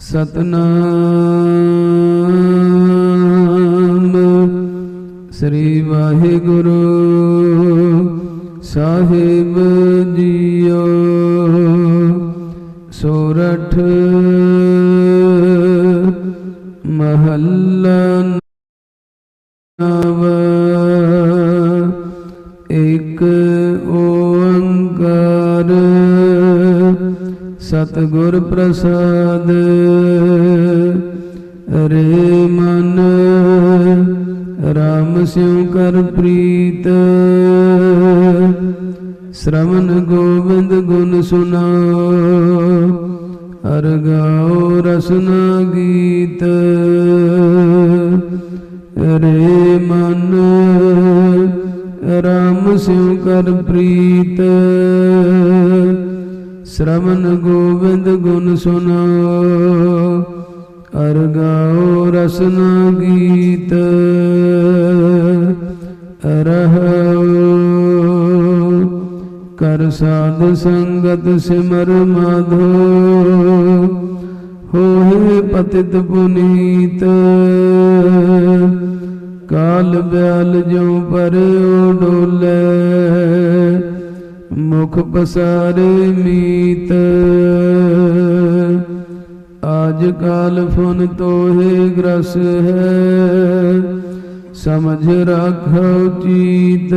ਸਤਨਾਮ। ਸ੍ਰੀ ਵਾਹਿਗੁਰੂ ਸਾਹਿਬ ਜੀਓ। ਸੋਰਠ ਮਹੱਲਾ ਨਵ ਓੰਕਾਰ ਸਤਿਗੁਰ ਪ੍ਰਸਾਦ। ਰੇ ਮਨ, ਰਾਮ ਸਿਉ ਕਰ ਪ੍ਰੀਤ। ਸ਼੍ਰਵਣ ਗੋਬਿੰਦ ਗੁਣ ਸੁਨਾ ਹਰ ਗਾਓ ਰਸਨਾ ਗੀਤ। ਰੇ ਮਨ ਰਾਮ ਸਿਉ ਕਰ ਪ੍ਰੀਤ। ਸ਼੍ਰਵਣ ਗੋਬਿੰਦ ਗੁਣ ਸੁਨਾਓ ਅਰ ਗਾਓ ਰਸਨਾ ਗੀਤ। ਰਹੋ ਕਰ ਸਾਧ ਸੰਗਤ ਸਿਮਰ ਮਾਧੋ, ਹੋਏ ਪਤਿਤ ਪੁਨੀਤ। ਕਾਲ ਬਿਆਲ ਜੋ ਪਰਿਓ ਡੋਲੇ, ਮੁਖ ਪਸਾਰੇ ਮੀਤ। ਆਜ ਕਾਲ ਫੁਨ ਤੋਹੇ ਗ੍ਰਸ ਹੈ, ਸਮਝ ਰਾਖੋ ਚੀਤ।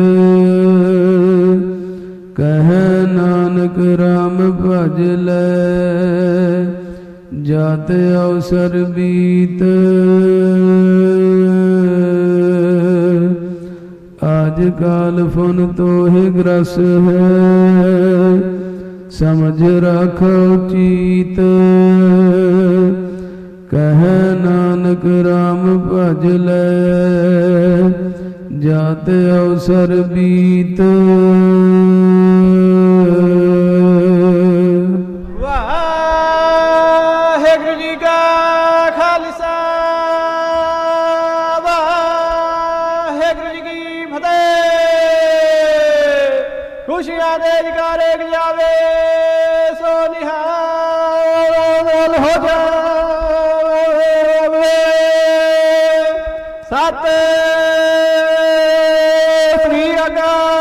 ਕਹੈ ਨਾਨਕ RAM ਭਜ ਲੈ, ਜਾਤ ਅਵਸਰ ਬੀਤ। ਆਜ ਕਾਲ ਫੁਨ ਤੋਹਿ ਗ੍ਰਸ ਹੈ। ਸਮਝ ਰੱਖੋ ਚੀਤ। ਕਹੈ ਨਾਨਕ RAM ਭਜ ਲੈ। ਜਾਤ ਅਵਸਰ ਬੀਤ। ਵਾਹਿਗੁਰੂ ਜੀ ਫਤਿਹ ਖੁਸ਼ੀਆਂ ਦੇ ਜਕਾਰੇ ਜਾਵੇ ਸੋ ਨਿਹਾਲ ਹੋ ਜਾਵੇ। ਸਤਿ ਸ੍ਰੀ ਅਕਾਲ।